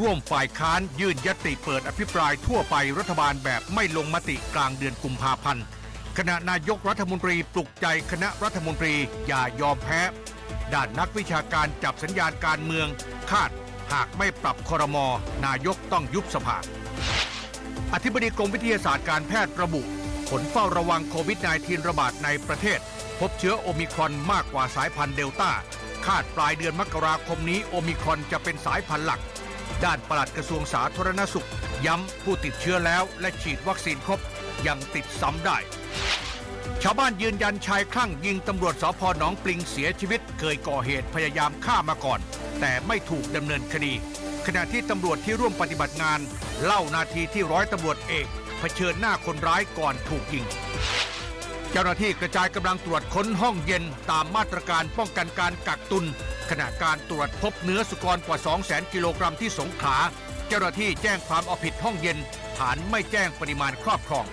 ร่วมฝ่ายค้านยื่นยติเปิดอภิปรายทั่วไปรัฐบาลแบบไม่ลงมติกลางเดือนกุมภาพันธ์ขณะนายกรัฐมนตรีปลุกใจคณะรัฐมนตรีอย่ายอมแพ้ ด้านนักวิชาการจับสัญญาณการเมือง คาดหากไม่ปรับครมนายกต้องยุบสภาอธิบดีกรมวิทยาศาสตร์การแพทย์ระบุ ผลเฝ้าระวังโควิด -19 ระบาดในประเทศ พบเชื้อโอมิครอนมากกว่าสายพันธุ์เดลต้า คาดปลายเดือนมกราคมนี้โอมิครอนจะเป็นสายพันธุ์หลัก ด้านปลัดกระทรวงสาธารณสุข ย้ำผู้ติดเชื้อแล้วและฉีดวัคซีนครบยังติดซ้ำได้ ชาวบ้านยืนยันชายคลั่งยิงตำรวจสพหนองปลิงเสียชีวิต เคยก่อเหตุพยายามฆ่ามาก่อน แต่ไม่ถูกดำเนินคดี ขณะที่ตำรวจที่ร่วมปฏิบัติงาน เล่านาทีที่ร้อยตำรวจเอกเผชิญหน้าคนร้ายก่อนถูกยิงเจ้าหน้าที่กระจายกำลังตรวจค้นห้องเย็นตามมาตรการป้องกันการกักตุน ขณะการตรวจพบเนื้อสุกรกว่า 200,000 กิโลกรัมที่สงขลาเจ้าหน้าที่แจ้งความเอาผิดห้องเย็น ฐานไม่แจ้งปริมาณครอบครอง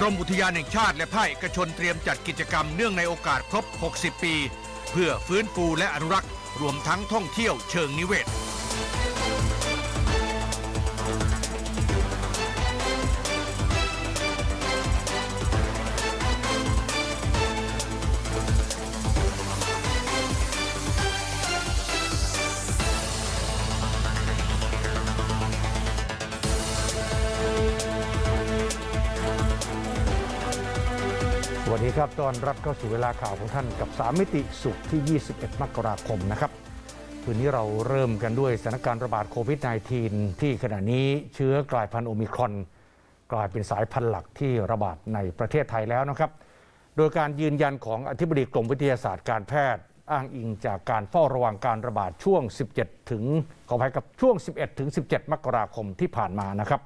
กรมอุทยานแห่งชาติและภาคเอกชนเตรียมจัดกิจกรรมเนื่องในโอกาสครบ 60 ปี เพื่อฟื้นฟูและอนุรักษ์ รวมทั้งท่องเที่ยวเชิงนิเวศ วัสดีครับ ตอนรับเข้าสู่เวลาข่าวของท่านกับ 3 มิติสุขที่ 21 มกราคมนะครับคืนนี้เราเริ่มกันด้วยสถานการณ์ระบาดโควิด -19 ที่ขณะนี้เชื้อกลายพันธุ์โอมิครอน กลายเป็นสายพันธุ์หลักที่ระบาดในประเทศไทยแล้วนะครับ โดยการยืนยันของอธิบดีกรมวิทยาศาสตร์การแพทย์ อ้างอิงจากการเฝ้าระวังการระบาดช่วง 17 ถึงขออภัยกับช่วง 11 ถึง 17 มกราคมที่ผ่านมานะครับ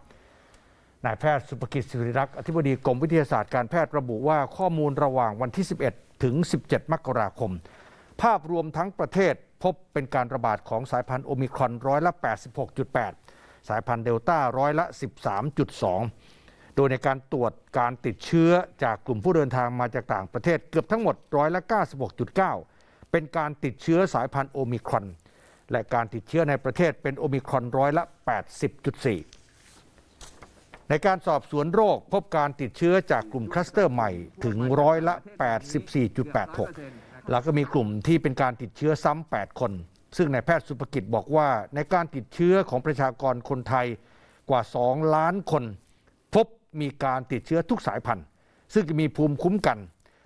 นายแพทย์สุภกิจสิริรักษ์อธิบดีกรมวิทยาศาสตร์การแพทย์ระบุว่าข้อมูลระหว่างวันที่ 11 ถึง 17 มกราคม ภาพรวมทั้งประเทศพบเป็นการระบาดของสายพันธุ์โอมิครอนร้อยละ 86.8 สายพันธุ์เดลต้าร้อยละ 13.2 โดยในการตรวจการติดเชื้อจากกลุ่มผู้เดินทางมาจากต่างประเทศเกือบทั้งหมดร้อยละ 96.9 เป็นการติดเชื้อสายพันธุ์โอมิครอน และการติดเชื้อในประเทศเป็นโอมิครอนร้อยละ 80.4 ในการสอบสวนโรคพบการติดเชื้อจากกลุ่มคลัสเตอร์ใหม่ถึงร้อยละ 84.86 แล้วก็มีกลุ่มที่เป็นการติดเชื้อซ้ำ 8 คน ซึ่งนายแพทย์สุภกิจบอกว่าในการติดเชื้อของประชากรคนไทยกว่า 2 ล้านคน พบมีการติดเชื้อทุกสายพันธุ์ ซึ่งมีภูมิคุ้มกัน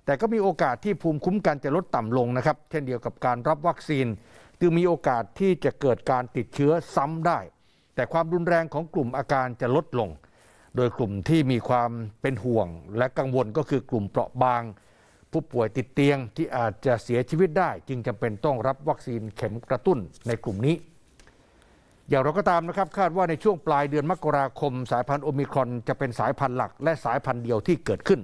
แต่ก็มีโอกาสที่ภูมิคุ้มกันจะลดต่ำลงนะครับ เช่นเดียวกับการรับวัคซีนจึงมีโอกาสที่จะเกิดการติดเชื้อซ้ำได้ แต่ความรุนแรงของกลุ่มอาการจะลดลง โดยกลุ่มที่มีความเป็นห่วง และกังวลก็คือกลุ่มเปราะบาง ผู้ป่วยติดเตียงที่อาจจะเสียชีวิตได้ จึงจำเป็นต้องรับวัคซีนเข็มกระตุ้นในกลุ่มนี้ อย่างไรก็ตามนะครับคาดว่าในช่วงปลายเดือนมกราคม สายพันธุ์โอมิครอนจะเป็นสายพันธุ์หลัก และสายพันธุ์เดียวที่เกิดขึ้น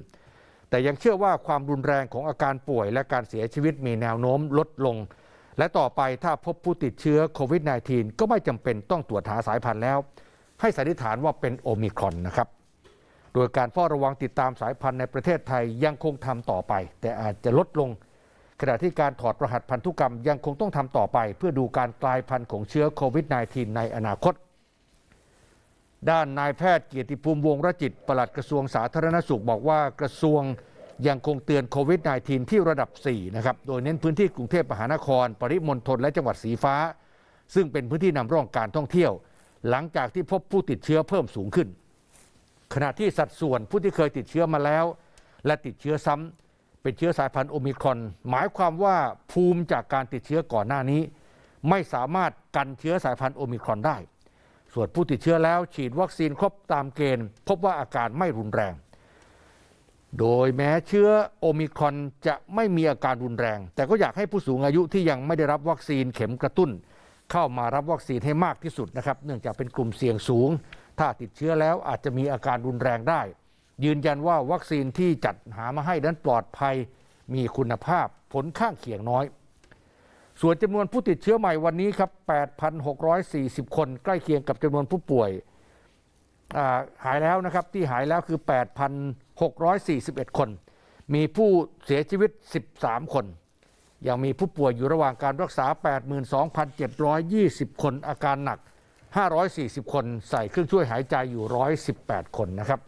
แต่ยังเชื่อว่าความรุนแรงของอาการป่วย และการเสียชีวิตมีแนวโน้มลดลง และต่อไปถ้าพบผู้ติดเชื้อโควิด -19 ก็ไม่จำเป็นต้องตรวจหาสายพันธุ์แล้ว ให้สันนิษฐานว่าเป็นโอมิครอนนะครับ โดยการเฝ้าระวังติดตามสายพันธุ์ในประเทศไทยยังคงทำต่อไป แต่อาจจะลดลง ขณะที่การถอดรหัสพันธุกรรมยังคงต้องทำต่อไป เพื่อดูการกลายพันธุ์ของเชื้อโควิด -19 ในอนาคต ด้านนายแพทย์เกียรติภูมิวงศ์รจิตปลัดกระทรวงสาธารณสุขบอกว่ากระทรวงยังคงเตือนโควิด -19 ที่ระดับ 4 นะครับ โดยเน้นพื้นที่กรุงเทพมหานคร ปริมณฑลและจังหวัดสีฟ้า ซึ่งเป็นพื้นที่นำร่องการท่องเที่ยว หลังจากที่พบผู้ติดเชื้อเพิ่มสูงขึ้น ขณะที่สัดส่วนผู้ที่เคยติดเชื้อมาแล้ว และติดเชื้อซ้ำเป็นเชื้อสายพันธุ์โอมิครอน หมายความว่าภูมิจากการติดเชื้อก่อนหน้านี้ ไม่สามารถกันเชื้อสายพันธุ์โอมิครอนได้ ส่วนผู้ติดเชื้อแล้วฉีดวัคซีนครบตามเกณฑ์ พบว่าอาการไม่รุนแรง โดยแม้เชื้อโอมิครอนจะไม่มีอาการรุนแรง แต่ก็อยากให้ผู้สูงอายุที่ยังไม่ได้รับวัคซีนเข็มกระตุ้น เข้ามารับวัคซีนให้มากที่สุดนะครับ เนื่องจากเป็นกลุ่มเสี่ยงสูง ถ้าติดเชื้อแล้วอาจจะมีอาการรุนแรงได้ ยืนยันว่าวัคซีนที่จัดหามาให้นั้นปลอดภัย มีคุณภาพผลข้างเคียงน้อย ส่วนจำนวนผู้ติดเชื้อใหม่วันนี้ครับ 8,640 คนใกล้เคียงกับจำนวนผู้ป่วยาหายแล้วนะครับที่หายแล้วคือ 8,641 คน มีผู้เสียชีวิต 13 คน ยังมีผู้ป่วยอยู่ระหว่างการรักษา 82,720 คนอาการหนัก 540 คนใส่เครื่องช่วยหายใจอยู่ 118 คนนะครับ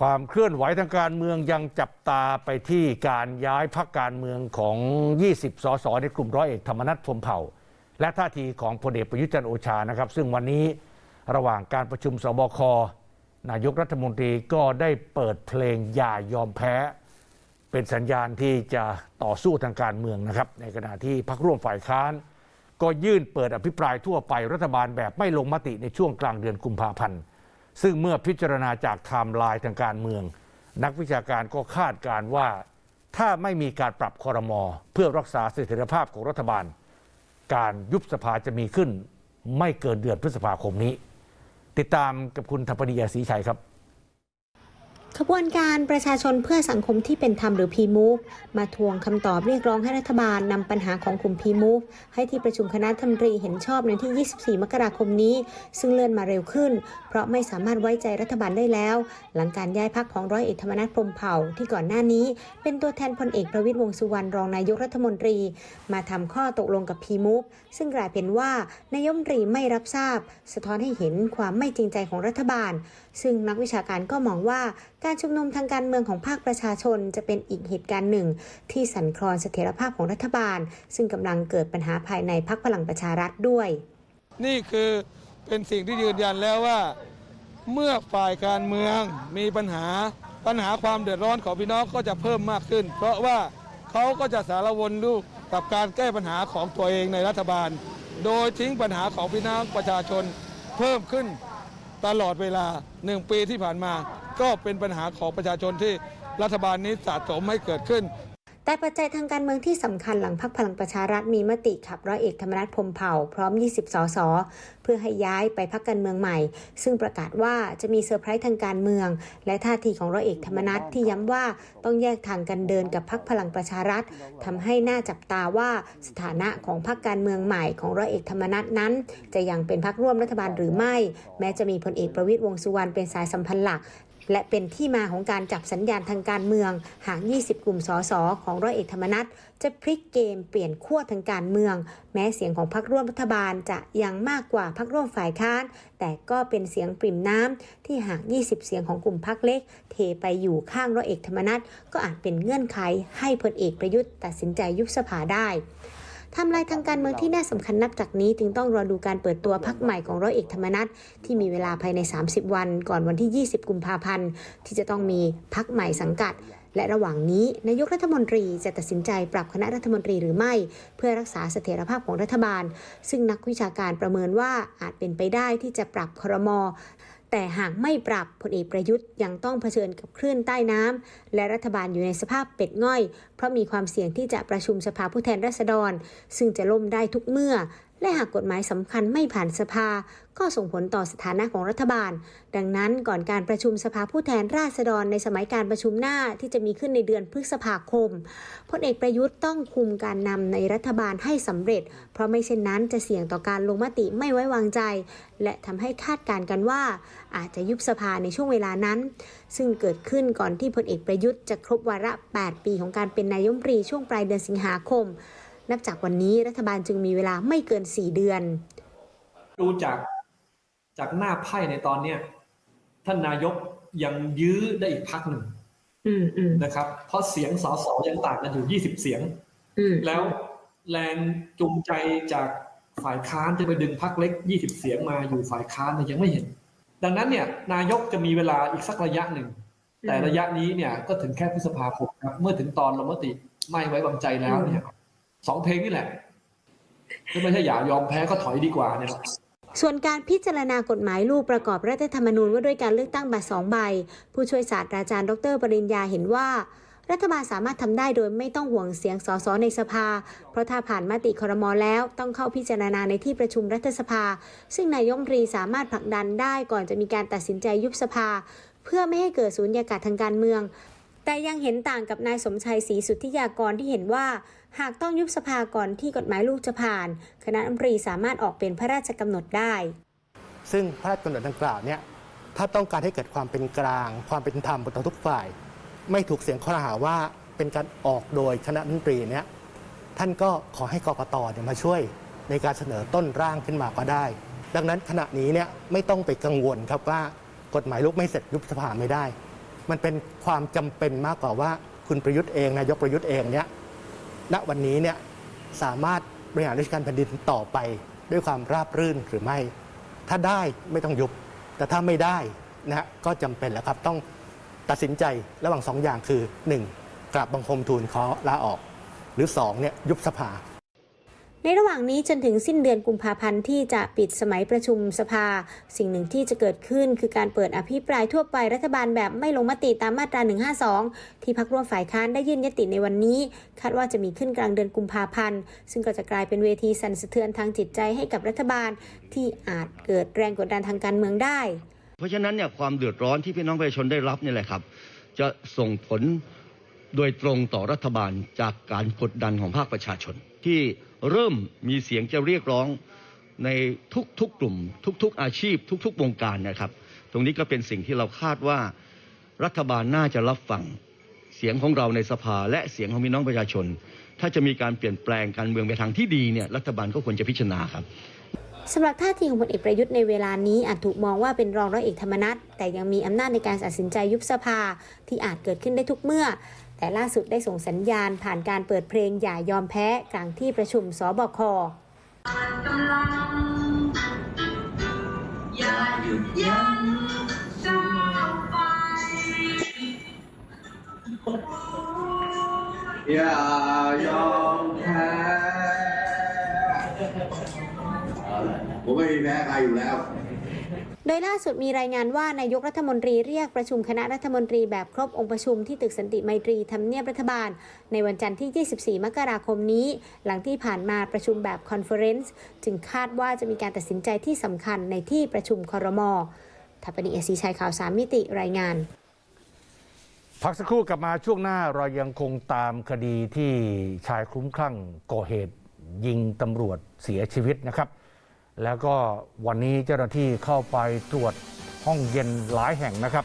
ความเคลื่อนไหวทางการเมืองยังจับตาไปที่การย้ายพักการเมืองของ 20 สสในกลุ่มร้อยเอกธรรมนัฐพรมเผ่า และท่าทีของพลเอกประยุทธ์จันโอชานะครับ ซึ่งวันนี้ระหว่างการประชุมสบค นายกรัฐมนตรีก็ได้เปิดเพลงอย่ายอมแพ้ เป็นสัญญาณที่จะต่อสู้ทางการเมืองนะครับ ในขณะที่พักร่วมฝ่ายค้าน ก็ยื่นเปิดอภิปรายทั่วไปรัฐบาลแบบไม่ลงมติในช่วงกลางเดือนกุมภาพันธ์ ซึ่งเมื่อพิจารณาจากไทม์ไลน์ทางการเมือง นักวิชาการก็คาดการว่า ถ้าไม่มีการปรับคอรมอเพื่อรักษาเสถียรภาพของรัฐบาล การยุบสภาจะมีขึ้น ไม่เกินเดือนพฤษภาคมนี้ ติดตามกับคุณธปนิยาศรีชัยครับ ขบวนการประชาชนเพื่อสังคมที่เป็นธรรมหรือ P-Move มาทวงคำตอบเรียกร้องให้รัฐบาลนำปัญหาของกลุ่ม P-Move ให้ที่ประชุมคณะรัฐมรีเห็นชอบในที่ 24 มกราคมนี้ ซึ่งเลื่อนมาเร็วขึ้น เพราะไม่สามารถไว้ใจรัฐบาลได้แล้ว หลังการย้ายพักของร้อยเอกธรรมนัฐพรมเผ่าที่ก่อนหน้านี้ เป็นตัวแทนพลเอกประวิตรวงษ์สุวรรณรองนายกรัฐมนตรี มาทำข้อตกลงกับ P-Move ซึ่งกลายเป็นว่านายกรัฐมนตรีไม่รับทราบ สะท้อนให้เห็นความไม่จริงใจของรัฐบาล ซึ่งนักวิชาการก็มองว่าการชุมนุมทางการเมืองของภาคประชาชนจะเป็นอีกเหตุการณ์หนึ่ง ที่สั่นคลอนเสถียรภาพของรัฐบาล ซึ่งกำลังเกิดปัญหาภายในพักพลังประชารัฐด้วย นี่คือเป็นสิ่งที่ยืนยันแล้วว่า เมื่อฝ่ายการเมืองมีปัญหาปัญหาความเดือดร้อนของพี่น้องก็จะเพิ่มมากขึ้น เพราะว่าเขาก็จะสารวนลูกกับการแก้ปัญหาของตัวเองในรัฐบาล โดยทิ้งปัญหาของพี่น้องประชาชนเพิ่มขึ้นตลอดเวลาหนึ่งปีที่ผ่านมา ก็เป็นปัญหาของประชาชนที่รัฐบาลนี้สะสมให้เกิดขึ้นแต่ปัจจัยทางการเมืองที่สำคัญหลังพักพลังประชารัฐมีมติขับร้อยเอกธรรมนัฐพรมเผ่าพร้อม 20 สส เพื่อให้ย้ายไปพักการเมืองใหม่ ซึ่งประกาศว่าจะมีเซอร์ไพรส์ทางการเมือง และท่าทีของร้อยเอกธรรมนัฐที่ย้ำว่าต้องแยกทางกันเดินกับพักพลังประชารัฐทำให้หน่าจับตาว่าสถานะของพักการเมืองใหม่ของร้อยเอกธรรมนัฐนั้น จะยังเป็นพักร่วมรัฐบาลหรือไม่ แม้จะมีพลเอกประวิตรวงษ์สุวรรณเป็นสายสัมพันธ์หลัก และเป็นที่มาของการจับสัญญาณทางการเมือง หาก 20 กลุ่มสสของร้อยเอกธรรมนัฐจะพลิกเกมเปลี่ยนขั้วทางการเมือง แม้เสียงของพรรคร่วมรัฐบาลจะยังมากกว่าพรรคร่วมฝ่ายค้าน แต่ก็เป็นเสียงปริ่มน้ำที่หาก 20 เสียงของกลุ่มพรรคเล็ก เทไปอยู่ข้างร้อยเอกธรรมนัฐก็อาจเป็นเงื่อนไขให้พลเอกประยุทธ์ตัดสินใจยุบสภาได้ ทำลายทางการเมืองที่น่าสำคัญนับจากนี้ จึงต้องรอดูการเปิดตัวพักใหม่ของร้อยเอกธรรมนัฐที่มีเวลาภายใน 30 วัน ก่อนวันที่ 20 กุมภาพันธ์ ที่จะต้องมีพักใหม่สังกัด และระหว่างนี้นายกรัฐมนตรีจะตัดสินใจปรับคณะรัฐมนตรีหรือไม่ เพื่อรักษาเสถียรภาพของรัฐบาล ซึ่งนักวิชาการประเมินว่าอาจเป็นไปได้ที่จะปรับครม แต่หากไม่ปรับพลเอกประยุทธ์ยังต้องเผชิญกับคลื่นใต้น้ำและรัฐบาลอยู่ในสภาพเป็ดง่อย เพราะมีความเสี่ยงที่จะประชุมสภาผู้แทนราษฎร ซึ่งจะล่มได้ทุกเมื่อ และหากกฎหมายสำคัญไม่ผ่านสภา ก็ส่งผลต่อสถานะของรัฐบาล ดังนั้นก่อนการประชุมสภาผู้แทนราษฎรในสมัยการประชุมหน้าที่จะมีขึ้นในเดือนพฤษภาคมพลเอกประยุทธ์ต้องคุมการนำในรัฐบาลให้สำเร็จ เพราะไม่เช่นนั้นจะเสี่ยงต่อการลงมติไม่ไว้วางใจ และทำให้คาดการณ์กันว่า อาจจะยุบสภาในช่วงเวลานั้น ซึ่งเกิดขึ้นก่อนที่พลเอกประยุทธ์จะครบวาระ 8 ปีของการเป็นนายกรัฐมรีช่วงปลายเดือนสิงหาคม นับจากวันนี้รัฐบาลจึงมีเวลาไม่เกิน 4 เดือน ดูจากจากหน้าไพ่ในตอนเนี้ยท่านนายกยังยื้อได้อีกพักหนึ่งอืมอืมนะครับ เพราะเสียงสสยังต่างกันอยู่20เสียงอืมแล้วแรงจูงใจจากฝ่ายค้านจะไปดึงพักเล็ก20เสียงมาอยู่ฝ่ายค้านเนี่ยยังไม่เห็น ดังนั้นเนี่ย นายกจะมีเวลาอีกสักระยะหนึ่ง แต่ระยะนี้เนี่ยก็ถึงแค่พฤษภาคมครับ เมื่อถึงตอนลงมติไม่ไว้วางใจแล้วเนี่ย สองเพลงนี่แหละถ้าไม่ใช่อย่ายอมแพ้ก็ถอยดีกว่าเนี่ยส่วนการพิจารณากฎหมายลูกประกอบรัฐธรรมนูญว่าด้วยการเลือกตั้งบัตรสองใบ ผู้ช่วยศาสตราจารย์ดรปริญญาเห็นว่า รัฐบาลสามารถทำได้โดยไม่ต้องห่วงเสียงสสในสภา เพราะถ้าผ่านมติครมอแล้วต้องเข้าพิจารณาในที่ประชุมรัฐสภา ซึ่งนายกรัฐมนตรีสามารถผลักดันได้ก่อนจะมีการตัดสินใจยุบสภา เพื่อไม่ให้เกิดสูญญากาศทางการเมือง แต่ยังเห็นต่างกับนายสมชัยศรีสุทธิยากรที่เห็นว่า หากต้องยุบสภาก่อนที่กฎหมายลูกจะผ่าน คณะรัฐมนตรีสามารถออกเป็นพระราชกำหนดได้ ซึ่งพระราชกำหนดดังกล่าวเนี่ยถ้าต้องการให้เกิดความเป็นกลาง ความเป็นธรรมบนต่อทุกฝ่าย ไม่ถูกเสียงข้อหาว่าเป็นการออกโดยคณะรัฐมนตรีเนี่ยท่านก็ขอให้กกตเนี่ยมาช่วยในการเสนอต้นร่างขึ้นมาก็ได้ ดังนั้นขณะนี้เนี่ยไม่ต้องไปกังวลครับว่ากฎหมายลูกไม่เสร็จยุบสภาไม่ได้ มันเป็นความจำเป็นมากกว่าว่าคุณประยุทธ์เองนายกประยุทธ์เองเนี่ย ณวันนี้เนี่ยสามารถบริหารราชการแผ่นดินต่อไปด้วยความราบรื่นหรือไม่ ถ้าได้ไม่ต้องยุบ แต่ถ้าไม่ได้นะก็จำเป็นแล้วครับต้องตัดสินใจระหว่างสองอย่างคือ 1. กราบบังคมทูลขอลาออก หรือ2เนี่ยยุบสภา ในระหว่างนี้จนถึงสิ้นเดือนกุมภาพันธ์ที่จะปิดสมัยประชุมสภา สิ่งหนึ่งที่จะเกิดขึ้นคือการเปิดอภิปรายทั่วไปรัฐบาลแบบไม่ลงมติตามมาตรา 152 ที่พักร่วมฝ่ายค้านได้ยื่นยติในวันนี้ คาดว่าจะมีขึ้นกลางเดือนกุมภาพันธ์ ซึ่งก็จะกลายเป็นเวทีสั่นสะเทือนทางจิตใจให้กับรัฐบาล ที่อาจเกิดแรงกดดันทางการเมืองได้ เพราะฉะนั้นเนี่ยความเดือดร้อนที่พี่น้องประชาชนได้รับนี่แหละครับ จะส่งผลโดยตรงต่อรัฐบาลจากการกดดันของภาคประชาชนที่ เริ่มมีเสียงจะเรียกร้องในทุกๆกลุ่ม ทุกๆอาชีพ ทุกๆวงการนะครับ ตรงนี้ก็เป็นสิ่งที่เราคาดว่ารัฐบาลน่าจะรับฟังเสียงของเราในสภา และเสียงของพี่น้องประชาชน ถ้าจะมีการเปลี่ยนแปลงการเมืองไปทางที่ดีเนี่ยรัฐบาลก็ควรจะพิจารณาครับสำหรับท่าทีของพลเอกประยุทธ์ในเวลานี้อาจถูกมองว่าเป็นรองร้อยเอกธรรมนัฐแต่ยังมีอำนาจในการตัดสินใจยุบสภาที่อาจเกิดขึ้นได้ทุกเมื่อ แต่ล่าสุดได้ส่งสัญญาณผ่านการเปิดเพลงอย่ายอมแพ้กลางที่ประชุมสบคอย่าหยุดยั้งก้าวไปอย่ายอมแพ้ผมไม่มีแพ้ใครอยู่แล้ว โดยล่าสุดมีรายงานว่านายกรัฐมนตรีเรียกประชุมคณะรัฐมนตรีแบบครบองค์ประชุมที่ตึกสันติไมตรีทำเนียบรัฐบาล ในวันจันทร์ที่ 24 มกราคมนี้ หลังที่ผ่านมาประชุมแบบคอนเฟอเรนซ์จึงคาดว่าจะมีการตัดสินใจที่สำคัญในที่ประชุมคอรมอทัปนีเอซีชัยข่าวสามมิติรายงาน พักสักครู่กลับมาช่วงหน้าเรายังคงตามคดีที่ชายคลุ้มคลั่งก่อเหตุยิงตำรวจเสียชีวิตนะครับ แล้วก็วันนี้เจ้าหน้าที่เข้าไปตรวจห้องเย็นหลายแห่งนะครับ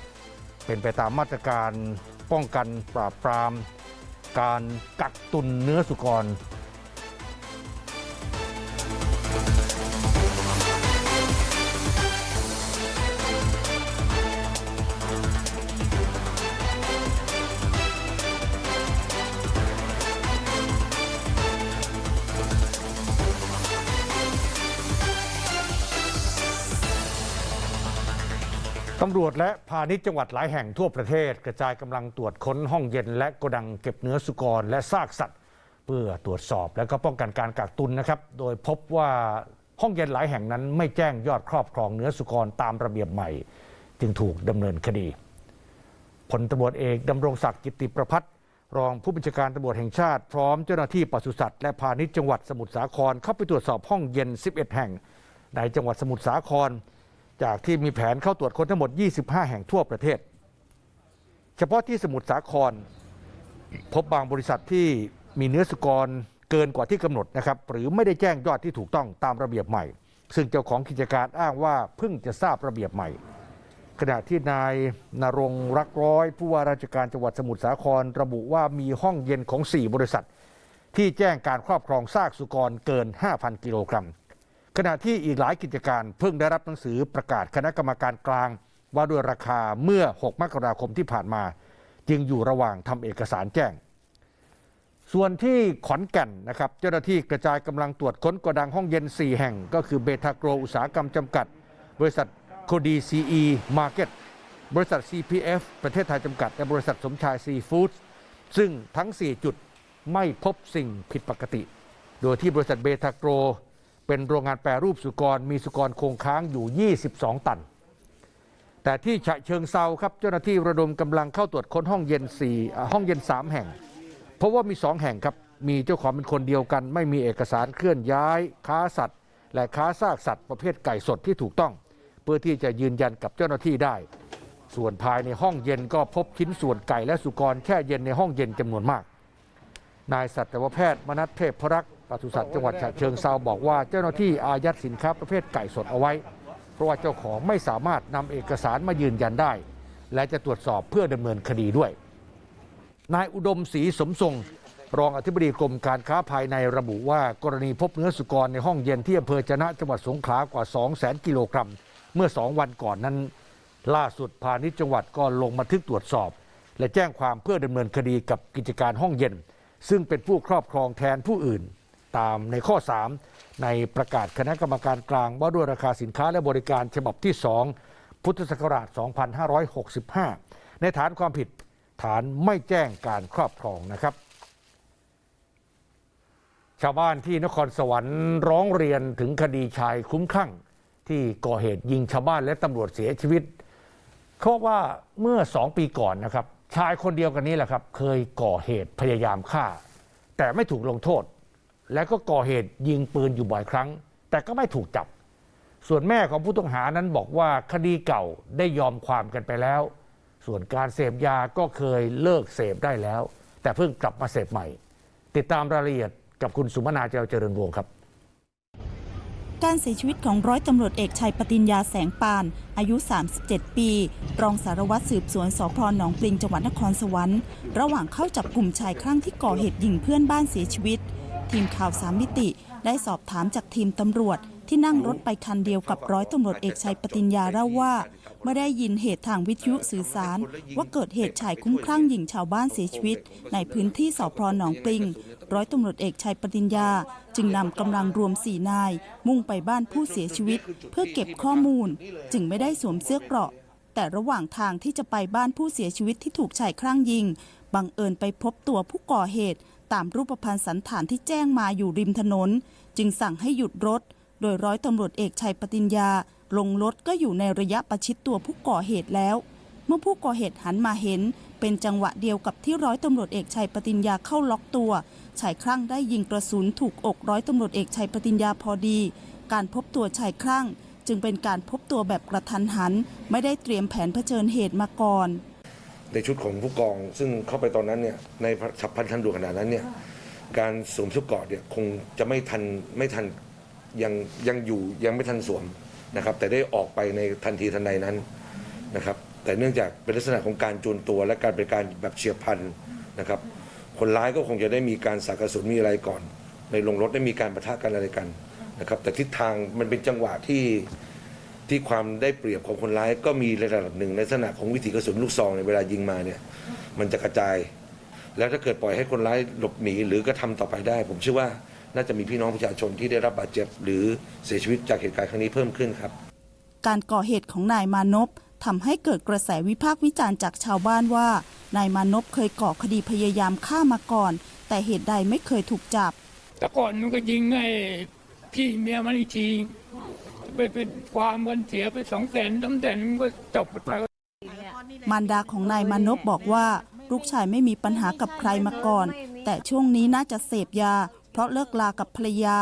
เป็นไปตามมาตรการป้องกันปราบปราม การกักตุนเนื้อสุกรำรวจและพาณิชย์จังหวัดหลายแห่งทั่วประเทศ กระจายกำลังตรวจค้นห้องเย็น และโกดังเก็บเนื้อสุกรและซากสัตว์ เพื่อตรวจสอบและก็ป้องกันการกักตุนนะครับ โดยพบว่าห้องเย็นหลายแห่งนั้นไม่แจ้งยอดครอบครองเนื้อสุกรตามระเบียบใหม่ จึงถูกดำเนินคดีพลตำรวจเอกดำรงศักดิ์กิติประพัฒรองผู้บัญชาการตำรวจแห่งชาติพร้อมเจ้าหน้าที่ปศุสัตว์และพาณิชย์จังหวัดสมุทรสาครเข้าไปตรวจสอบห้องเย็น 11 แห่ง ในจังหวัดสมุทรสาคร จากที่มีแผนเข้าตรวจคนทั้งหมด 25 แห่งทั่วประเทศ เฉพาะที่สมุทรสาคร พบบางบริษัทที่มีเนื้อสุกรเกินกว่าที่กำหนดนะครับ หรือไม่ได้แจ้งยอดที่ถูกต้องตามระเบียบใหม่ ซึ่งเจ้าของกิจการอ้างว่าเพิ่งจะทราบระเบียบใหม่ ขณะที่นายนรงรักร้อย ผู้ว่าราชการจังหวัดสมุทรสาคร ระบุว่ามีห้องเย็นของ 4 บริษัท ที่แจ้งการครอบครองซากสุกรเกิน 5,000 กิโลกรัม ขณะที่อีกหลายกิจการเพิ่งได้รับหนังสือประกาศคณะกรรมการกลาง ว่าด้วยราคาเมื่อ 6 มกราคมที่ผ่านมา จึงอยู่ระหว่างทำเอกสารแจ้ง ส่วนที่ขอนแก่นนะครับเจ้าหน้าที่กระจายกำลังตรวจค้นโกดังห้องเย็น 4 แห่ง ก็คือเบทาโกรอุตสาหกรรมจำกัด บริษัทโคดีซีอีมาร์เก็ตบริษัท CPF ประเทศไทยจำกัด และบริษัทสมชายซีฟู้ดซึ่งทั้ง 4 จุดไม่พบสิ่งผิดปกติ โดยที่บริษัทเบทาโกร เป็นโรงงานแปรรูปสุกรมีสุกรคงค้างอยู่ 22 ตัน แต่ที่ฉะเชิงเซาครับเจ้าหน้าที่ระดมกำลังเข้าตรวจค้นห้องเย็น4ห้องเย็น 3 แห่ง เพราะว่ามี 2 แห่งครับ มีเจ้าของเป็นคนเดียวกัน ไม่มีเอกสารเคลื่อนย้าย ค้าสัตว์ และค้าซากสัตว์ประเภทไก่สดที่ถูกต้อง เพื่อที่จะยืนยันกับเจ้าหน้าที่ได้ ส่วนภายในห้องเย็นก็พบชิ้นส่วนไก่และสุกรแช่เย็นในห้องเย็นจำนวนมากนายสัตวแพทย์มนัทเทพพรักษ์ ปศุสัตว์จังหวัดฉะเชิงเซาบอกว่าเจ้าหน้าที่อายัดสินค้าประเภทไก่สดเอาไว้ เพราะว่าเจ้าของไม่สามารถนำเอกสารมายืนยันได้ และจะตรวจสอบเพื่อดำเนินคดีด้วย นายอุดมศรีสมทรงรองอธิบดีกรมการค้าภายในระบุว่ากรณีพบเนื้อสุกรในห้องเย็นที่อำเภอจนะจังหวัดสงขลากว่า 2 0 0 0 0 0 กิโลกรัม เมื่อ 2 วันก่อนนั้น ล่าสุดพาณิชย์จังหวัดก็ลงบันทึกตรวจสอบ และแจ้งความเพื่อดำเนินคดีกับกิจการห้องเย็น ซึ่งเป็นผู้ครอบครองแทนผู้อื่น ตามในข้อ 3 ในประกาศคณะกรรมการกลางว่าด้วยราคาสินค้าและบริการฉบับที่ 2 พุทธศักราช 2565 ในฐานความผิดฐานไม่แจ้งการครอบครองนะครับ ชาวบ้านที่นครสวรรค์ร้องเรียนถึงคดีชายคุ้มคลั่ง ที่ก่อเหตุยิงชาวบ้านและตำรวจเสียชีวิตเขาบอกว่าเมื่อสองปีก่อนนะครับ ชายคนเดียวกันนี้แหละครับ เคยก่อเหตุพยายามฆ่า แต่ไม่ถูกลงโทษ และก็ก่อเหตุยิงปืนอยู่บ่อยครั้ง แต่ก็ไม่ถูกจับ ส่วนแม่ของผู้ต้องหานั้นบอกว่าคดีเก่าได้ยอมความกันไปแล้ว ส่วนการเสพยาก็เคยเลิกเสพได้แล้ว แต่เพิ่งกลับมาเสพใหม่ ติดตามรายละเอียดกับคุณสุมนาเจริญเจริญวงศ์ครับการเสียชีวิตของร้อยตำรวจเอกชัยปติญญาแสงปาน อายุ 37 ปี รองสารวัตรสืบสวนสพหนองปลิงจังหวัดนครสวรรค์ ระหว่างเข้าจับกลุ่มชายคลั่งที่ก่อเหตุยิงเพื่อนบ้านเสียชีวิต ทีมข่าวสามมิติ ได้สอบถามจากทีมตำรวจ ที่นั่งรถไปคันเดียวกับร้อยตำรวจเอกชัยปติญญาเล่าว่าเมื่อได้ยินเหตุทางวิทยุสื่อสาร ว่าเกิดเหตุชายคุ้มคลั่งยิงชาวบ้านเสียชีวิต ในพื้นที่สพหนองปลิง ร้อยตำรวจเอกชัยปติญญา จึงนำกำลังรวมสี่นาย มุ่งไปบ้านผู้เสียชีวิต เพื่อเก็บข้อมูล จึงไม่ได้สวมเสื้อเกราะ แต่ระหว่างทางที่จะไปบ้านผู้เสียชีวิตที่ถูกชายคลั่งยิงบังเอิญไปพบตัวผู้ก่อเหตุ ตามรูปพรรณสันฐานที่แจ้งมาอยู่ริมถนน จึงสั่งให้หยุดรถ โดยร้อยตำรวจเอกชัยปติญญา ลงรถก็อยู่ในระยะประชิดตัวผู้ก่อเหตุแล้ว เมื่อผู้ก่อเหตุหันมาเห็น เป็นจังหวะเดียวกับที่ร้อยตำรวจเอกชัยปติญญาเข้าล็อกตัวชายคลั่งได้ยิงกระสุนถูกอกร้อยตำรวจเอกชัยปติญญาพอดี การพบตัวชายคลั่ง จึงเป็นการพบตัวแบบกระทันหัน ไม่ได้เตรียมแผนเผชิญเหตุมาก่อน ในชุดของผู้กอง ซึ่งเข้าไปตอนนั้นเนี่ยในฉับพลันทันด่วนขนาดนั้นเนี่ยการสวมชุดเกราะเนี่ยคงจะไม่ทันไม่ทันยังยังอยู่ยังไม่ทันสวมนะครับ แต่ได้ออกไปในทันทีทันใดนั้นนะครับ แต่เนื่องจากเป็นลักษณะของการจูนตัวและการเป็นการแบบเฉียบพลันนะครับ คนร้ายก็คงจะได้มีการสากกระสุนมีอะไรก่อน ในลงรถได้มีการประทะกันอะไรกันนะครับ แต่ทิศทางมันเป็นจังหวะที่ ที่ความได้เปรียบของคนร้ายก็มีระดับหนึ่งในลักษณะของวิถีกระสุนลูกซองในยเวลายิงมาเนี่ย มันจะกระจาย แล้วถ้าเกิดปล่อยให้คนร้ายหลบหนีหรือกระทำต่อไปได้ ผมเชื่อว่าน่าจะมีพี่น้องประชาชนที่ได้รับบาดเจ็บ หรือเสียชีวิตจากเหตุการณ์ครั้งนี้เพิ่มขึ้นครับ การก่อเหตุของนายมานพทำให้เกิดกระแสวิพากษ์วิจารณ์จากชาวบ้านว่านายมานพเคยก่อคดีพยายามฆ่ามาก่อน แต่เหตุใดไม่เคยถูกจับแต่ก่อนมันก็ยิงไอ้พี่เมียมันอีกที ไปเป็นความกันเสียไปสองแสนสามแสนมันก็จบไปมารดาของนายมานพบอกว่า ลูกชายไม่มีปัญหากับใครมาก่อน แต่ช่วงนี้น่าจะเสพยา เพราะเลิกลากับภรรยา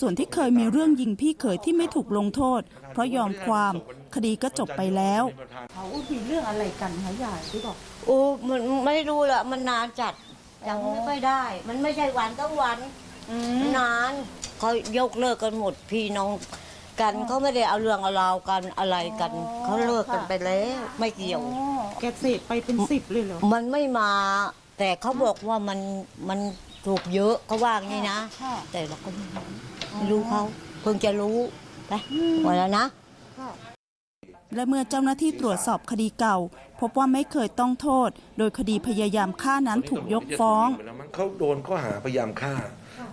ส่วนที่เคยมีเรื่องยิงพี่เขยที่ไม่ถูกลงโทษ เพราะยอมความคดีก็จบไปแล้วเขามีเรื่องอะไรกันคะยายที่บอกโอ้มันไม่รู้ละมันนานจัดจำไม่ค่อยได้ มันไม่ใช่วันต้องวันนานเขายกเลิกกันหมดพี่น้อง กันเขาไม่ได้เอาเรื่องเอาราวกันอะไรกันเขาเลิกกันไปแล้วไม่เกี่ยว แกเสพไปเป็นสิบเลยเหรอ มันไม่มา แต่เขาบอกว่ามันมันถูกเยอะเขาว่าอย่างนี้นะ ค่ะ แต่เราก็ไม่รู้ไม่รู้เขาเพิ่งจะรู้ไปหมดแล้วนะ และเมื่อเจ้าหน้าที่ตรวจสอบคดีเก่า พบว่าไม่เคยต้องโทษ โดยคดีพยายามฆ่านั้นถูกยกฟ้อง เขาโดนข้อหาพยายามฆ่า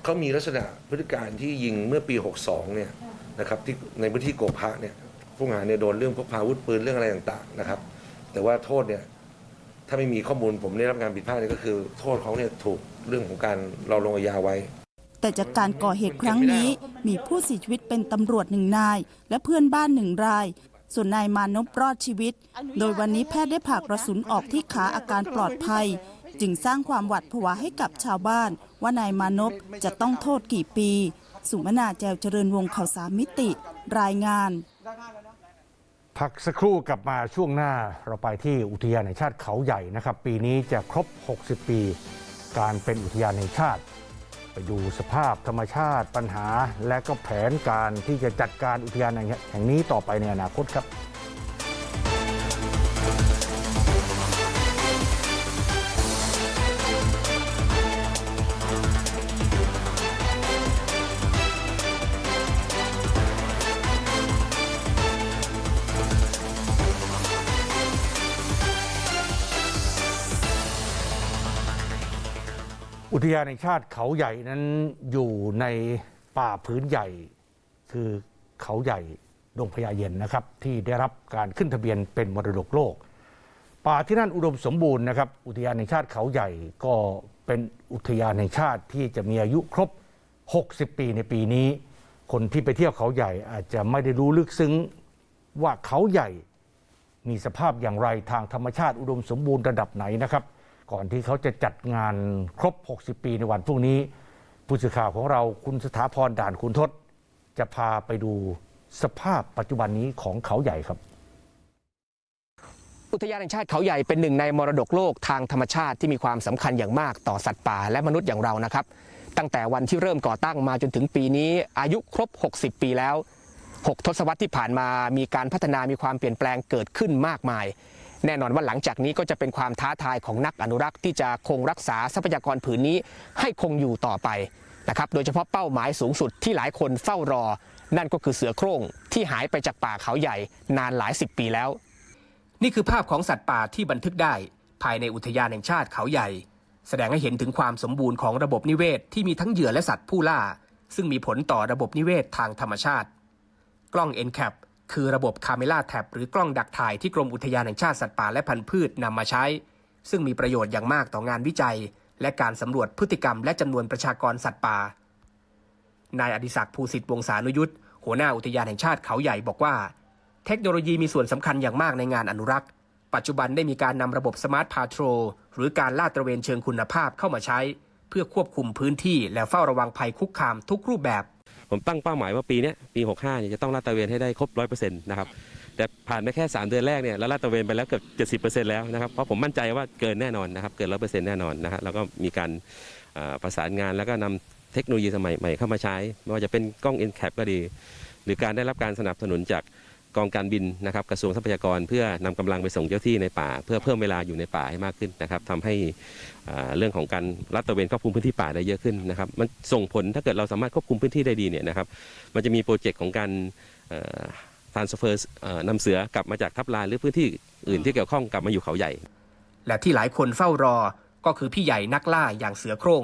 เขามีลักษณะพฤติการที่ยิงเมื่อปี 62 เนี่ย นะครับที่ในพื้นที่โกพะเนี่ยผู้ต้องหาเนี่ยโดนเรื่องพกพาอาวุธปืนเรื่องอะไรต่างๆนะครับ แต่ว่าโทษเนี่ยถ้าไม่มีข้อมูลผมได้รับงานผิดพลาดเนี่ยก็คือ โทษเขาเนี่ยถูกเรื่องของการเราลงอาญาไว้ แต่จากการก่อเหตุครั้งนี้ มีผู้เสียชีวิตเป็นตำรวจหนึ่งนาย และเพื่อนบ้านหนึ่งราย ส่วนนายมานพรอดชีวิต โดยวันนี้แพทย์ได้ผ่ากระสุนออกที่ขาอาการปลอดภัย จึงสร้างความหวาดผวาให้กับชาวบ้าน ว่านายมานพจะต้องโทษกี่ปี สุมนาแจวเจริญวงข่าวสามมิติ รายงานพักสักครู่กลับมาช่วงหน้าเราไปที่อุทยานแห่งชาติเขาใหญ่นะครับ ปีนี้จะครบ 60 ปี การเป็นอุทยานแห่งชาติ ไปดูสภาพธรรมชาติปัญหา และก็แผนการที่จะจัดการอุทยานแห่งนี้ต่อไปในอนาคตครับ อุทยานแห่งชาติเขาใหญ่นั้นอยู่ในป่าพื้นใหญ่ คือเขาใหญ่ดงพญาเย็นนะครับ ที่ได้รับการขึ้นทะเบียนเป็นมรดกโลก ป่าที่นั่นอุดมสมบูรณ์นะครับ อุทยานแห่งชาติเขาใหญ่ก็เป็นอุทยานแห่งชาติที่จะมีอายุครบ 60 ปีในปีนี้ คนที่ไปเที่ยวเขาใหญ่อาจจะไม่ได้รู้ลึกซึ้งว่าเขาใหญ่มีสภาพอย่างไรทางธรรมชาติอุดมสมบูรณ์ระดับไหนนะครับ ก่อนที่เขาจะจัดงานครบ 60 ปีในวันพรุ่งนี้ ผู้สื่อข่าวของเราคุณสถาพรด่านคุณทศ จะพาไปดูสภาพปัจจุบันนี้ของเขาใหญ่ครับอุทยานแห่งชาติเขาใหญ่เป็นหนึ่งในมรดกโลกทางธรรมชาติที่มีความสำคัญอย่างมากต่อสัตว์ป่าและมนุษย์อย่างเรานะครับ ตั้งแต่วันที่เริ่มก่อตั้งมาจนถึงปีนี้อายุครบ 60 ปีแล้ว 6 ทศวรรษที่ผ่านมามีการพัฒนามีความเปลี่ยนแปลงเกิดขึ้นมากมาย แน่นอนว่าหลังจากนี้ก็จะเป็นความท้าทายของนักอนุรักษ์ที่จะคงรักษาทรัพยากรผืนนี้ให้คงอยู่ต่อไปนะครับโดยเฉพาะเป้าหมายสูงสุดที่หลายคนเฝ้ารอ นั่นก็คือเสือโคร่งที่หายไปจากป่าเขาใหญ่นานหลายสิบปีแล้ว นี่คือภาพของสัตว์ป่าที่บันทึกได้ ภายในอุทยานแห่งชาติเขาใหญ่ แสดงให้เห็นถึงความสมบูรณ์ของระบบนิเวศ ที่มีทั้งเหยื่อและสัตว์ผู้ล่า ซึ่งมีผลต่อระบบนิเวศทางธรรมชาติ กล้อง NCAP คือระบบ Camera Trap หรือกล้องดักถ่ายที่กรมอุทยานแห่งชาติสัตว์ป่าและพันธุ์พืชนำมาใช้ ซึ่งมีประโยชน์อย่างมากต่องานวิจัย และการสำรวจพฤติกรรมและจำนวนประชากรสัตว์ป่านายอดิศักดิ์ภูสิทธิ์วงศานุยุทธ์หัวหน้าอุทยานแห่งชาติเขาใหญ่บอกว่า เทคโนโลยีมีส่วนสำคัญอย่างมากในงานอนุรักษ์ ปัจจุบันได้มีการนำระบบสมาร์ทพาโทรหรือการลาดตระเวนเชิงคุณภาพเข้ามาใช้ เพื่อควบคุมพื้นที่และเฝ้าระวังภัยคุกคามทุกรูปแบบ ผมตั้งเป้าหมายว่าปีเนี้ยปี 65เนี่ยจะต้องลาดตระเวนให้ได้ครบ 100%นะครับแต่ผ่านไปแค่ 3 เดือนแรกเนี่ยแล้วลาดตระเวนไปแล้วเกือบ70%แล้วนะครับเพราะผมมั่นใจว่าเกินแน่นอนนะครับเกิน 100%แน่นอนนะฮะแล้วก็มีการเอ่อประสานงานแล้วก็นำเทคโนโลยีสมัยใหม่เข้ามาใช้ ไม่ว่าจะเป็นกล้อง NCAP ก็ดี หรือการได้รับการสนับสนุนจาก กองการบินนะครับกระทรวงทรัพยากรเพื่อนำกำลังไปส่งเจ้าที่ในป่า เพื่อเพิ่มเวลาอยู่ในป่าให้มากขึ้นนะครับทำให้อ่าเรื่องของการลัดตระเวนควบคุมพื้นที่ป่าได้เยอะขึ้นนะครับมันส่งผลถ้าเกิดเราสามารถควบคุมพื้นที่ได้ดีเนี่ยนะครับมันจะมีโปรเจกต์ของการทรานสเฟอร์นำเสือกลับมาจากทับลานหรือพื้นที่อื่นที่เกี่ยวข้องกลับมาอยู่เขาใหญ่ และที่หลายคนเฝ้ารอก็คือพี่ใหญ่นักล่าอย่างเสือโคร่ง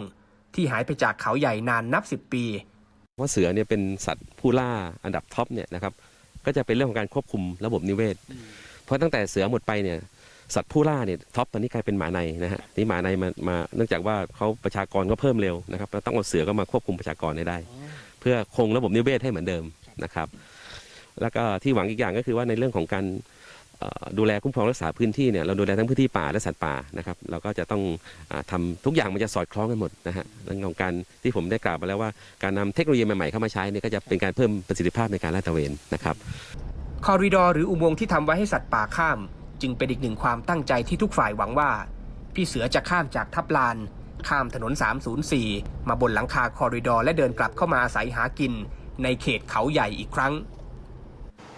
ที่หายไปจากเขาใหญ่นานนับสิบปีเพราะเสือเนี่ยเป็นสัตว์ผู้ล่าอันดับท็อปเนี่ยนะครับ ก็จะเป็นเรื่องของการควบคุมระบบนิเวศ เพราะตั้งแต่เสือหมดไปเนี่ยสัตว์ผู้ล่าเนี่ยท็อปตอนนี้กลายเป็นหมาในนะฮะนี่หมาในมามาเนื่องจากว่าเขาประชากรก็เพิ่มเร็วนะครับแล้วต้องเอาเสือก็มาควบคุมประชากรให้ได้ เพื่อคงระบบนิเวศให้เหมือนเดิมนะครับ แล้วก็ที่หวังอีกอย่างก็คือว่าในเรื่องของการเอ่อ ดูแลคุ้มครองรักษาพื้นที่เนี่ยเราดูแลทั้งพื้นที่ป่าและสัตว์ป่านะครับเราก็จะต้องอาทำทุกอย่างมันจะสอดคล้องกันหมดนะฮะเรื่องของการที่ผมได้กล่าวไปแล้วว่าการนำเทคโนโลยีใหม่ๆเข้ามาใช้เนี่ยก็จะเป็นการเพิ่มประสิทธิภาพในการลาดตระเวนนะครับคอริดอร์หรืออุโมงค์ที่ทำไว้ให้สัตว์ป่าข้าม จึงเป็นอีกหนึ่งความตั้งใจที่ทุกฝ่ายหวังว่า พี่เสือจะข้ามจากทับลาน ข้ามถนน 304 มาบนหลังคาคอริดอร์และเดินกลับเข้ามาอาศัยหากิน ในเขตเขาใหญ่อีกครั้ง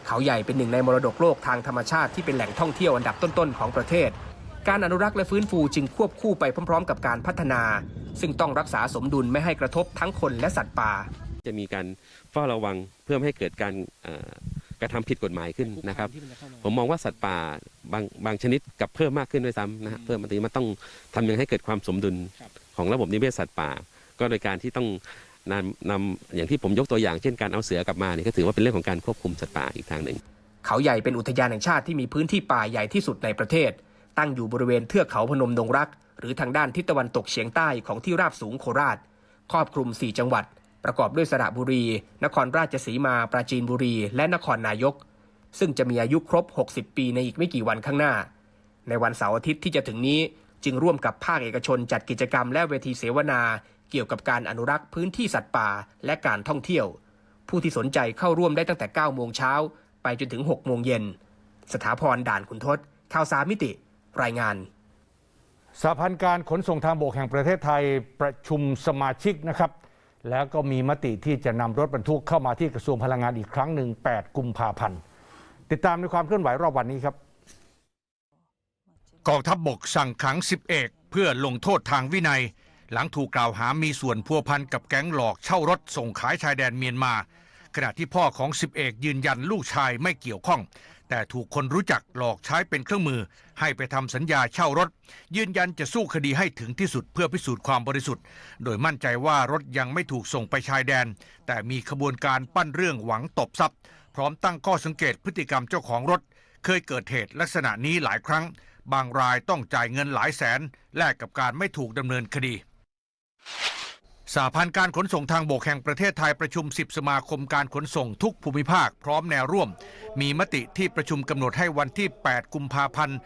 เขาใหญ่เป็นหนึ่งในมรดกโลกทางธรรมชาติที่เป็นแหล่งท่องเที่ยวอันดับต้นๆของประเทศ การอนุรักษ์และฟื้นฟูจึงควบคู่ไปพร้อม ๆ กับการพัฒนา ซึ่งต้องรักษาสมดุลไม่ให้กระทบทั้งคนและสัตว์ป่า จะมีการเฝ้าระวังเพื่อไม่ให้เกิดการเอ่อกระทำผิดกฎหมายขึ้นนะครับ ผมมองว่าสัตว์ป่าบางบางชนิดกับเพิ่มมากขึ้นด้วยซ้ำนะฮะเพิ่มบางทีมันต้องทำยังไงให้เกิดความสมดุลของระบบนิเวศสัตว์ป่า ก็โดยการที่ต้อง นำนำอย่างที่ผมยกตัวอย่างเช่นการเอาเสือกลับมาเนี่ยก็ถือว่าเป็นเรื่องของการควบคุมสัตว์ป่าอีกทางหนึ่ง เขาใหญ่เป็นอุทยานแห่งชาติที่มีพื้นที่ป่าใหญ่ที่สุดในประเทศ ตั้งอยู่บริเวณเทือกเขาพนมดงรัก หรือทางด้านทิศตะวันตกเฉียงใต้ของที่ราบสูงโคราช ครอบคลุม 4 จังหวัด ประกอบด้วยสระบุรี นครราชสีมา ปราจีนบุรี และนครนายก ซึ่งจะมีอายุครบ 60 ปีในอีกไม่กี่วันข้างหน้า ในวันเสาร์อาทิตย์ที่จะถึงนี้จึงร่วมกับภาคเอกชนจัดกิจกรรมและเวทีเสวนา เกี่ยวกับการอนุรักษ์พื้นที่สัตว์ป่าและการท่องเที่ยว ผู้ที่สนใจเข้าร่วมได้ตั้งแต่ 9 โมงเช้า ไปจนถึง 6 โมงเย็น สถาพรด่านขุนทศข่าวสามมิติ รายงานสหพันธ์การขนส่งทางบกแห่งประเทศไทยประชุมสมาชิกนะครับ แล้วก็มีมติที่จะนำรถบรรทุกเข้ามาที่กระทรวงพลังงานอีกครั้งหนึ่ง 8 กุมภาพันธ์ ติดตามในความเคลื่อนไหวรอบวันนี้ครับกองทัพบบกสั่งขังสิบเอก เพื่อลงโทษทางวินัย หลังถูกกล่าวหามีส่วนพัวพันกับแก๊งหลอกเช่ารถส่งขายชายแดนเมียนมา ขณะที่พ่อของสิบเอกยืนยันลูกชายไม่เกี่ยวข้อง แต่ถูกคนรู้จักหลอกใช้เป็นเครื่องมือ ให้ไปทำสัญญาเช่ารถ ยืนยันจะสู้คดีให้ถึงที่สุดเพื่อพิสูจน์ความบริสุทธิ์ โดยมั่นใจว่ารถยังไม่ถูกส่งไปชายแดน แต่มีขบวนการปั้นเรื่องหวังตบทรัพย์ พร้อมตั้งข้อสังเกตพฤติกรรมเจ้าของรถ เคยเกิดเหตุลักษณะนี้หลายครั้ง บางรายต้องจ่ายเงินหลายแสนแลกกับการไม่ถูกดำเนินคดี สหพันธ์การขนส่งทางบกแห่งประเทศไทยประชุม 10 สมาคมการขนส่งทุกภูมิภาค พร้อมแนวร่วม มีมติที่ประชุมกำหนดให้วันที่ 8 กุมภาพันธ์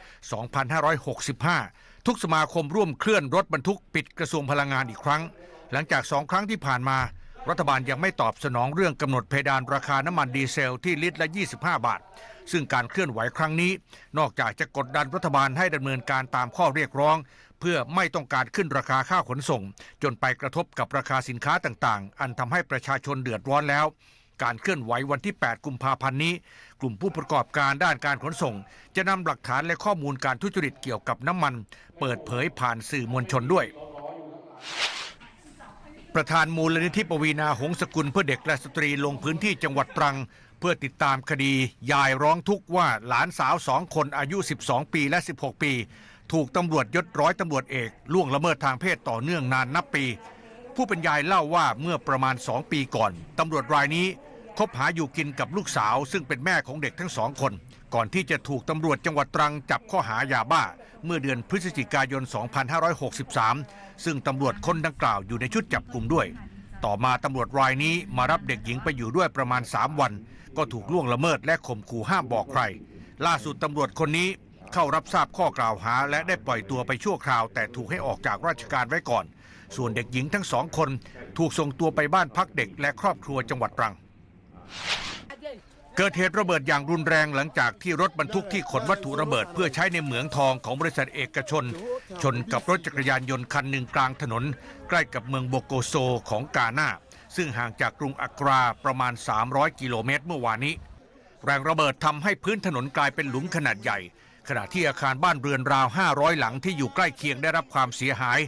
2565 ทุกสมาคมร่วมเคลื่อนรถบรรทุกปิดกระทรวงพลังงานอีกครั้ง หลังจากสองครั้งที่ผ่านมา รัฐบาลยังไม่ตอบสนองเรื่องกำหนดเพดานราคาน้ำมันดีเซลที่ลิตรละ 25 บาท ซึ่งการเคลื่อนไหวครั้งนี้ นอกจากจะกดดันรัฐบาลให้ดำเนินการตามข้อเรียกร้อง เพื่อไม่ต้องการขึ้นราคาค่าขนส่ง จนไปกระทบกับราคาสินค้าต่างๆ อันทำให้ประชาชนเดือดร้อนแล้ว การเคลื่อนไหววันที่ 8 กุมภาพันธ์นี้ กลุ่มผู้ประกอบการด้านการขนส่ง จะนำหลักฐานและข้อมูลการทุจริตเกี่ยวกับน้ำมัน เปิดเผยผ่านสื่อมวลชนด้วยประธานมูลนิธิปวีนาหงสกุลเพื่อเด็กและสตรีลงพื้นที่จังหวัดตรัง เพื่อติดตามคดี ยายร้องทุกข์ว่าหลานสาวสองคนอายุ 12 ปีและ 16 ปี ถูกตำรวจยศร้อยตำรวจเอกล่วงละเมิดทางเพศต่อเนื่องนานนับปี ผู้เป็นยายเล่าว่าเมื่อประมาณ2ปีก่อนตำรวจรายนี้คบหาอยู่กินกับลูกสาว ซึ่งเป็นแม่ของเด็กทั้งสองคน ก่อนที่จะถูกตำรวจจังหวัดตรังจับข้อหายาบ้า เมื่อเดือนพฤศจิกายน 2563 ซึ่งตำรวจคนดังกล่าวอยู่ในชุดจับกลุ่มด้วย ต่อมาตำรวจรายนี้มารับเด็กหญิงไปอยู่ด้วยประมาณ 3 วัน ก็ถูกล่วงละเมิดและข่มขู่ห้ามบอกใคร ล่าสุดตำรวจคนนี้ เข้ารับทราบข้อกล่าวหา และได้ปล่อยตัวไปชั่วคราว แต่ถูกให้ออกจากราชการไว้ก่อน ส่วนเด็กหญิงทั้งสองคน ถูกส่งตัวไปบ้านพักเด็กและครอบครัวจังหวัดตรัง เกิดเหตุระเบิดอย่างรุนแรงหลังจากที่รถบรรทุกที่ขนวัตถุระเบิด เพื่อใช้ในเหมืองทองของบริษัทเอกชน ชนกับรถจักรยานยนต์คันหนึ่งกลางถนน ใกล้กับเมืองโบโกโซของกาหน้าซึ่งห่างจากกรุงอักราประมาณ 300 กิโลเมตรเมื่อวานนี้ แรงระเบิดทำให้พื้นถนนกลายเป็นหลุมขนาดใหญ่ ขณะที่อาคารบ้านเรือนราว 500 หลังที่อยู่ใกล้เคียงได้รับความเสียหาย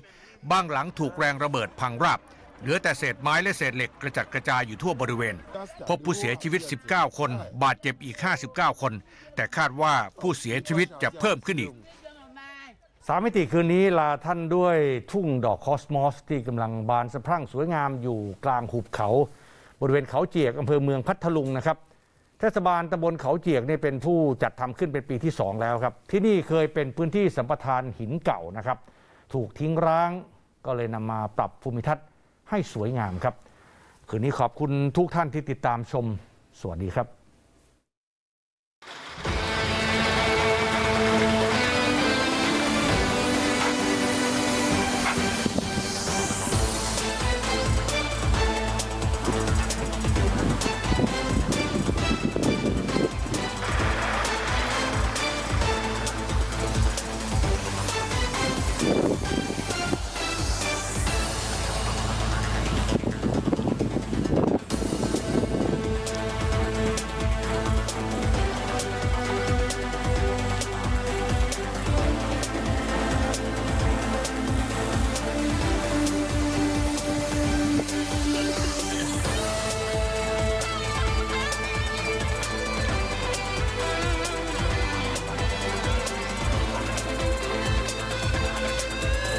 บางหลังถูกแรงระเบิดพังราบ เหลือแต่เศษไม้และเศษเหล็กกระจัดกระจายอยู่ทั่วบริเวณ พบผู้เสียชีวิต 19 คน บาดเจ็บอีก 59 คน แต่คาดว่าผู้เสียชีวิตจะเพิ่มขึ้นอีกสามมิติคืนนี้ลาท่านด้วยทุ่งดอกคอสมอส ที่กำลังบานสะพรั่งสวยงามอยู่กลางหุบเขา บริเวณเขาเจียกอำเภอเมืองพัทลุงนะครับ ทศบาลตำบลเขาเจียกเนี่ยเป็นผู้จัดทำขึ้นเป็นปีที่ 2 แล้วครับ ที่นี่เคยเป็นพื้นที่สัมปทานหินเก่านะครับ ถูกทิ้งร้างก็เลยนำมาปรับภูมิทัศน์ให้สวยงามครับ คืนนี้ขอบคุณทุกท่านที่ติดตามชม สวัสดีครับ